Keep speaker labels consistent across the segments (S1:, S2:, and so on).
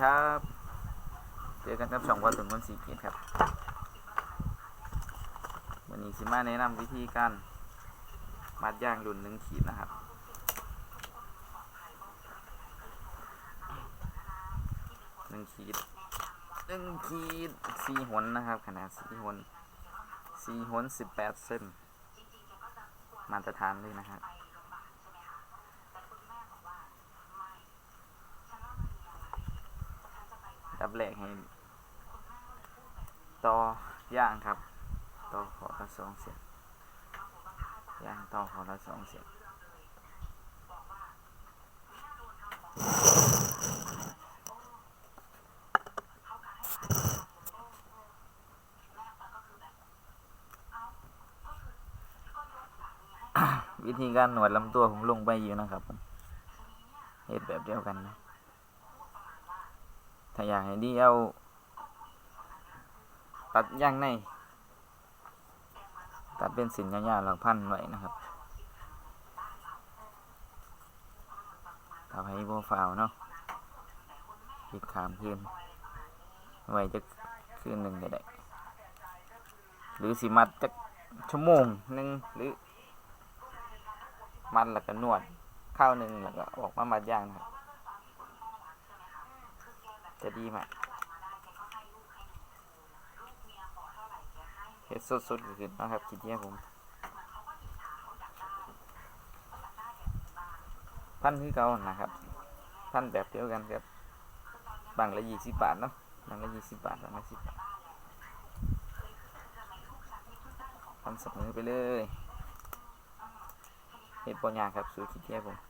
S1: ครับ เจอกันกับช่องว่าถึงคนสีเกียรครับ วันนี้สิมาแนะนำวิธีการมัดย่างรุ่นหนึ่งขีดนะครับ หนึ่งขีดหนึ่งขีดสี่หนนะครับ ขนาดสี่หนสี่หนสิบแปดเส้นมาตรฐานเลยนะครับ ดับแรกให้ต่อย่างครับ ต่อขอละสองเสียงย่างต่อขอละสองเสียงวิธีการหนวดลำตัวผมลงไปอยู่นะครับเหตุแบบเดียวกันนะ อยากให้ดีเอา ตัดย่างใน ตัดเป็นสินยาวๆหลักพันไว้นะครับทำให้โบฟาวเนาะปิดขามคืนไว้จะคืนหนึ่งก็ได้หรือสิมัดจะชั่วโมงหนึ่งหรือ มัดแล้วก็นวดข้าวหนึ่งแล้วก็ออกมามัดย่างนะครับ จะดีมากเฮ็ดสดๆก็คือนะครับคิดเนี้ยผมพันคือเก่านะครับพันแบบเดียวกันครับบางละยี่สิบบาทเนาะบางละยี่สิบบาทบางละสิบบาทพันเสมอไปเลยเฮ็ดปัญญาครับสูตรคิดเนี้ยผม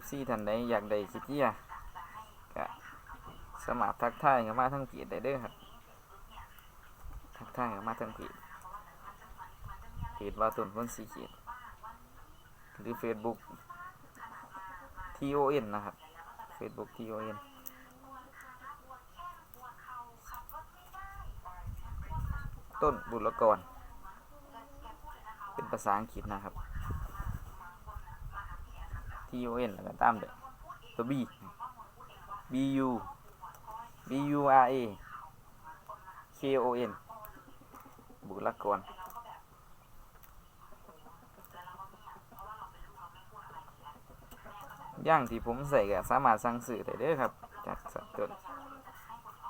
S1: FC ท่านใดอยากได้คิเยี่ยก็สมัครทักทายกันมาทั้งเพจได้เด้อครับทักทายกันมาทั้งเพจเพจว่าตุนพ้นสีเขียดหรือ Facebook TON นะครับ Facebook TON ต้นบุรกร เป็นภาษาอังกฤษนะครับ T O N แล้วก็ตามด้วยตัว B B U B U R A K O N บุรกรย่างที่ผมใส่ก็สามารถสั่งซื้อได้เด้อครับจากสัตว์ต้น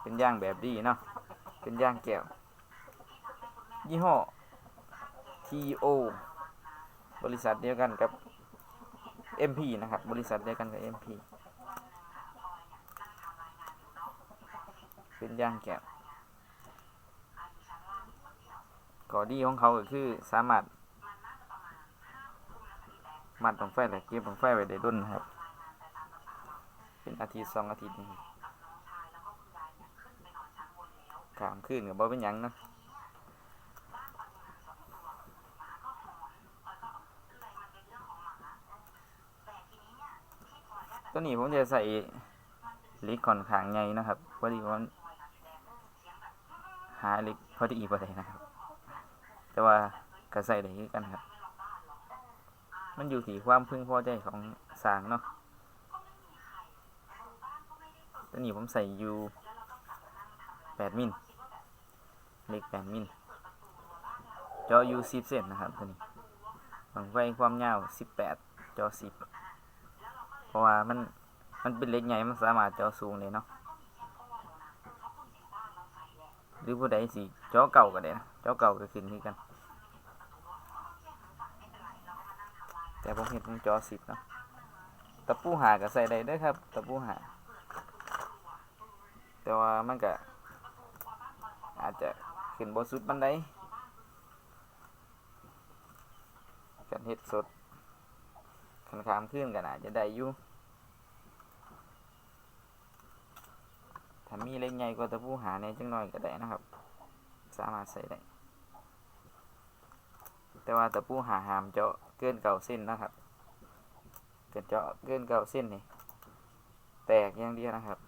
S1: เป็นย่างแบบดีเนาะเป็นย่างแก้ว ยี่ห้อ T O บริษัทเดียวกันกับ MP นะครับ บริษัทเดียวกันกับ MP เป็นย่างแก้วก่อดีของเขาก็คือสามารถ มัดตรงไฟและเก็บตรงไฟไว้ได้ดุนนะครับ เป็นอาทิตย์สองอาทิตย์นี่ขามขึ้นกับบ่เป็นยังนะ ตัวนี้ผมจะใส่ลิกค่อนข้างใหญ่นะครับพอดีว่าหาลิกพอดีพอดีนะครับ แต่ว่าก็ใส่ได้กันครับ มันอยู่ที่ความพึงพอใจของสางเนาะตัวนี้ผมใส่อยู่แปดมิลเล็กแปดมิลจออยู่สิบเซนนะครับตัวนี้บังไฟความยาวสิบแปดจอสิบ เพราะว่ามันมันเป็นเล็กใหญ่มันสามารถเจาะสูงเลยเนาะหรือผู้ใดสิเจาะเก่าก็ได้นะเจาะเก่าก็ขึ้นที่กัน แต่ผมเห็นผมเจาะสิบเนาะตะปูหาก็ใส่ได้ด้วยครับตะปูหา แต่ว่ามันก็อาจจะขึ้นบนสุดบันไดกันเฮ็ดสด ขันขามขึ้นกันอาจจะได้อยู่ถ้ามีเล็กใหญ่กว่าตะปูหาในจังหน่อยก็ได้นะครับ สามารถใส่ได้ แต่ว่าตะปูหาหามเจาะเกินเก่าเส้นนะครับ เกินเจาะเกินเก่าเส้นนี่แตกอย่างเดียวนะครับ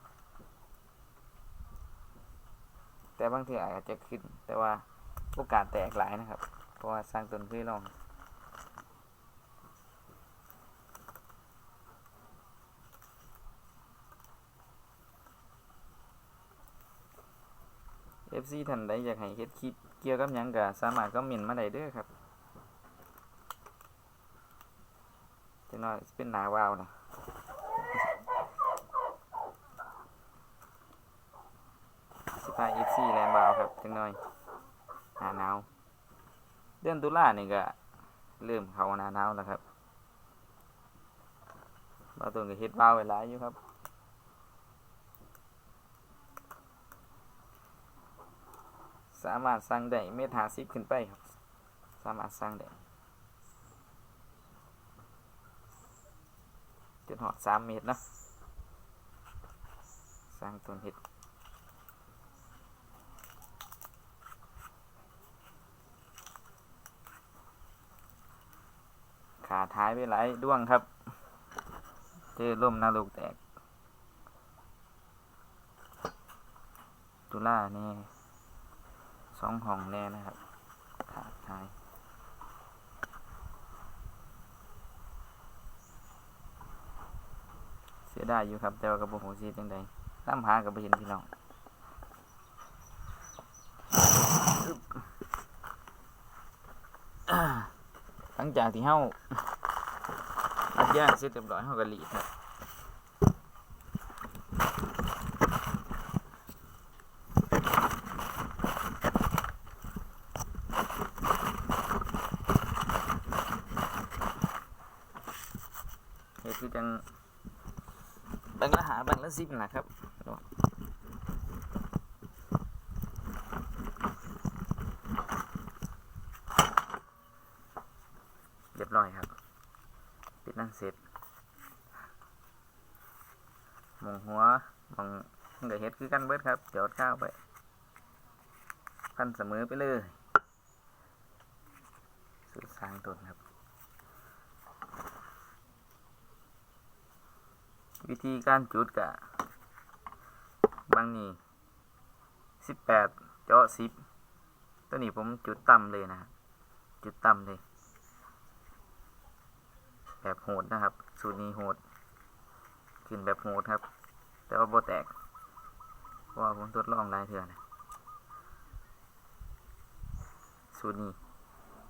S1: แต่บางทีอาจจะขึ้น แต่ว่าโอกาสแตกหลายนะครับ เพราะว่าสร้างต้นพืชลอง FC ท่านใดอยากให้เฮ็ดคลิปเกี่ยวกับหยังก็สามารถคอมเมนต์มาได้เด้อครับจังน้อยสเป็นหนาวาวนะสิพา FC แลนบาวครับจังน้อยหนาหนาวเดือนตุลานี่ก็เริ่มเข้าหนาหนาวแล้วครับบาตัวก็เฮ็ดวาวไว้หลายอยู่ครับ สามารถสั่งได้เมตรหาสิบขึ้นไปครับ สามารถสั่งได้จนหอดสามเมตรเนาะสร้างต้นเห็ดขาท้ายไปหลายด้วงครับ เจอล่มนาลูกแตก ตุล่านี่ สองห้องแน่นะครับขาดท้ายเสียดายอยู่ครับ แต่ว่ากับโหซีจังใดตามหากับไปเห็นพี่น้องหลังจากที่เฮาอัดย่างเสร็จเรียบร้อยเฮาก็หลีดครับ คือจังแบังละหาแบังละสิบนะครับเรียบร้อยครับ ปิดนั่นเสร็จหมองหัวหมองมันก็เฮ็ดคือกันเบิดครับจอดข้าวไปพันเสมอไปเลยสุดสร้างต้นครับ วิธีการจุดกะบางนี่สิบแปดเจาะสิบตัวนี้ผมจุดต่ำเลยนะครับจุดต่ำเลย แบบโหดนะครับ สูตรนี้โหด ขึ้นแบบโหดครับ แต่ว่าโบแตกเพราะว่าผมทดลองหลายเทื่อนะสูตรนี้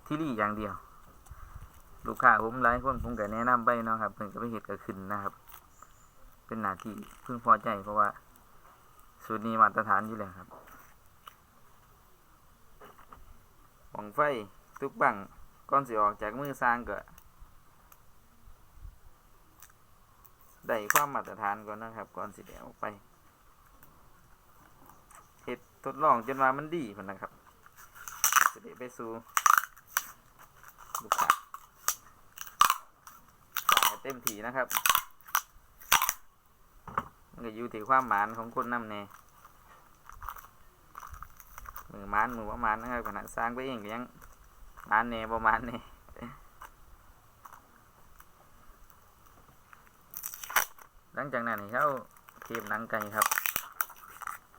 S1: ที่รี่อย่างเดียว ลูกค้าผมหลายคนผมก็แนะนำไปเนาะครับเพิ่นก็ไปเห็ดก็ขึ้นนะครับ เป็นหน้าที่พึงพอใจเพราะว่า สูตรนี้มาตรฐานอยู่แล้วครับหวงไฟทุกบังก่อนสิออกจากมือสร้างก็ได้ความมาตรฐานก่อนนะครับ ก่อนสิเดี๋ยวออกไปเห็ดทดลองจนว่ามันดีพนนะครับจะได้ไปสู่ลูกค้าให้เต็มที่นะครับ ก็อยู่ที่ความหมานของคนนำแน่มือมานมือว่ามานนะครับขณะสร้างไปเองก็ยังมานแน่ประมาณแน่หลังจากนั้นให้เขาเทมหนังไก่ครับ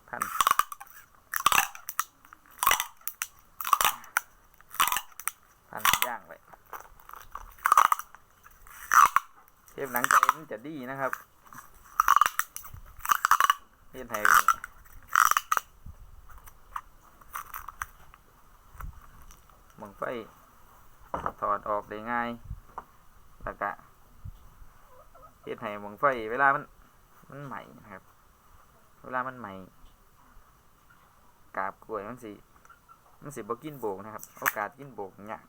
S1: พันพันย่างไว้เทมหนังไก่มันจะดีนะครับ เฮ็ดให้หมองไฟถอดออกได้ง่ายแล้วก็เฮ็ดให้หมองไฟ เวลามันมันใหม่นะครับ เวลามันใหม่กาบกล้วยมันสิมันสิบ่กินโบกนะครับ โอกาสกินโบกยาก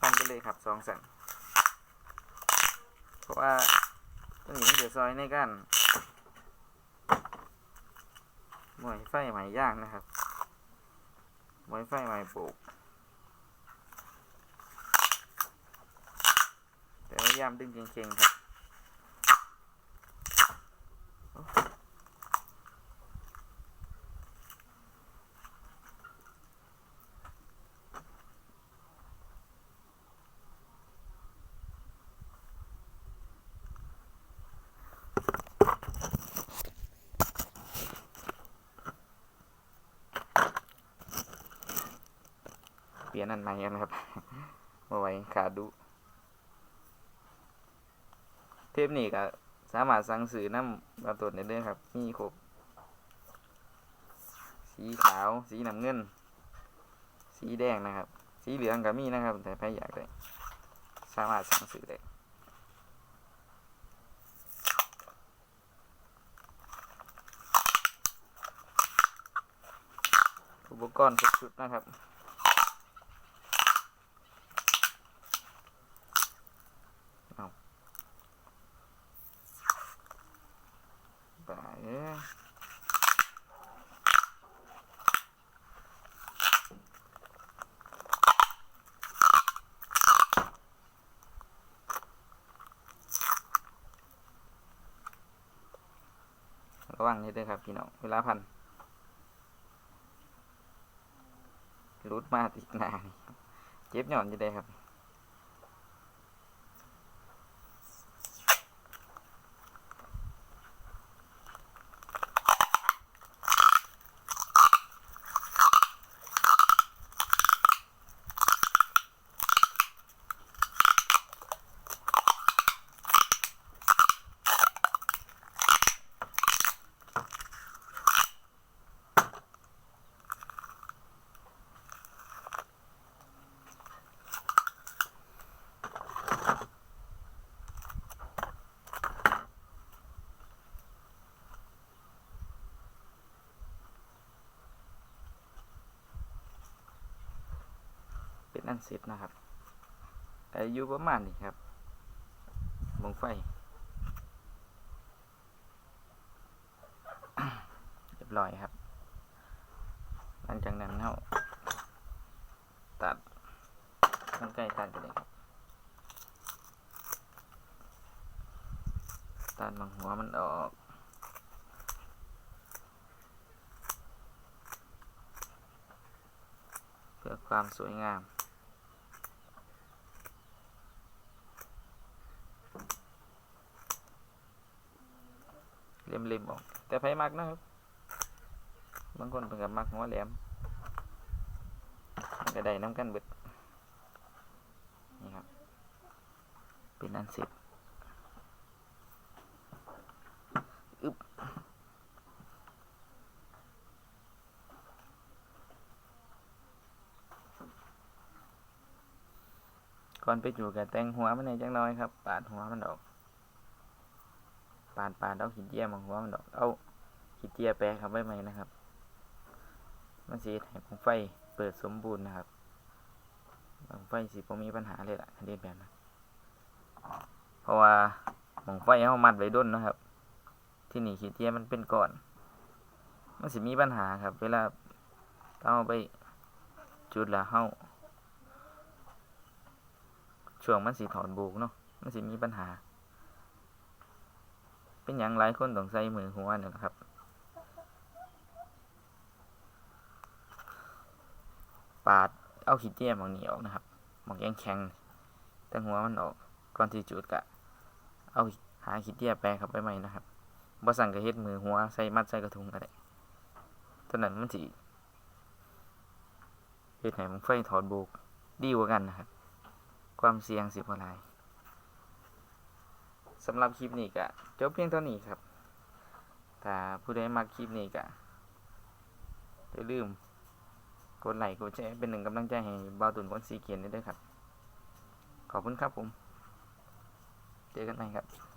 S1: ปั้นไปเลยครับสองสัน เพราะว่าตัวนี้มันจะซอยในกันหมวยไฟใหม่ย่างนะครับหมวยไฟใหม่ปลูก แต่พยายามดึงเก่งๆครับ ยนอันใหม่กันครับมาไว้ขาดู เทปนี้ก็สามารถสั่งซื้อน้ำมาตรวจได้เลยครับ มีครบ สีขาว สีน้ำเงิน สีแดงนะครับ สีเหลืองก็มีนะครับ แต่ใครอยากได้สามารถสั่งซื้อได้อุปกรณ์ครบชุดนะครับ เอาไปเอ้ย ระวังนิดด้วยครับพี่น้องเวลาพันรูดมาติดหนานี่เจ็บหย่อนอยู่ได้ครับ นอันเสร็จนะครับอายุประมาณนี้ครับมงไฟเรียบร้อยครับ หลังจากนั้นเราตัดมันใกล้ตัดกันเลยครับ ตัดบางหัวมันออกเพื่อความสวยงาม เล็มๆออก แต่ไผมักนะครับ บางคนเป็นกับมักหัวแหลมมันก็ได้น้ำกันเบิดนี่ครับ เป็นอันเสร็จอึบก่อนไปอยู่กับแตงหัวมันในจังน้อยครับ ปาดหัวมันออก ปาดปาดเอาขีดเยี่ยมของหัวมันออก เอาขีดเจียแปะครับไว้ไหมนะครับ มันสีให้ของไฟเปิดสมบูรณ์นะครับของไฟสิผมมีปัญหาเลยล่ะคันเดีแบบนั้นเพราะว่าของไฟเอามัดไว้ด้นนะครับ ที่นี่ขีดเจียมันเป็นก้อน มันสิมีปัญหาครับ เวลาเอาไปจุดแล้วเฮาช่วงมันสีถอนบูกเนาะมันสิมีปัญหา เป็นอย่างหลายคนต้องใส่มือหัวนี่ยนะครับปาดเอาขี้เจียมบางนี้ออกนะครับมองแข็งแข็งๆแต่หัวมันออกก่อนที่จุดกะ เอาหาขี้เจียแปะเข้าไปใหม่นะครับบ่สั่งกระเฮ็ดมือหัวใส่มัดใส่กระทุงก็ได้ตอนนั้นมันสิเฮ็ดให้มันไฟถอดโบกดีกว่ากันนะครับ ความเสี่ยงสิบ่หลาย สำหรับคลิปนี้ก็จบเพียงเท่านี้ครับ ถ้าผู้ใดมาคลิปนี้ก็อย่าลืมกดไลค์กดแชร์เป็นหนึ่งกำลังใจให้บ่าวตุนคนสีเขียนด้วยครับ ขอบคุณครับผม เจอกันใหม่ครับ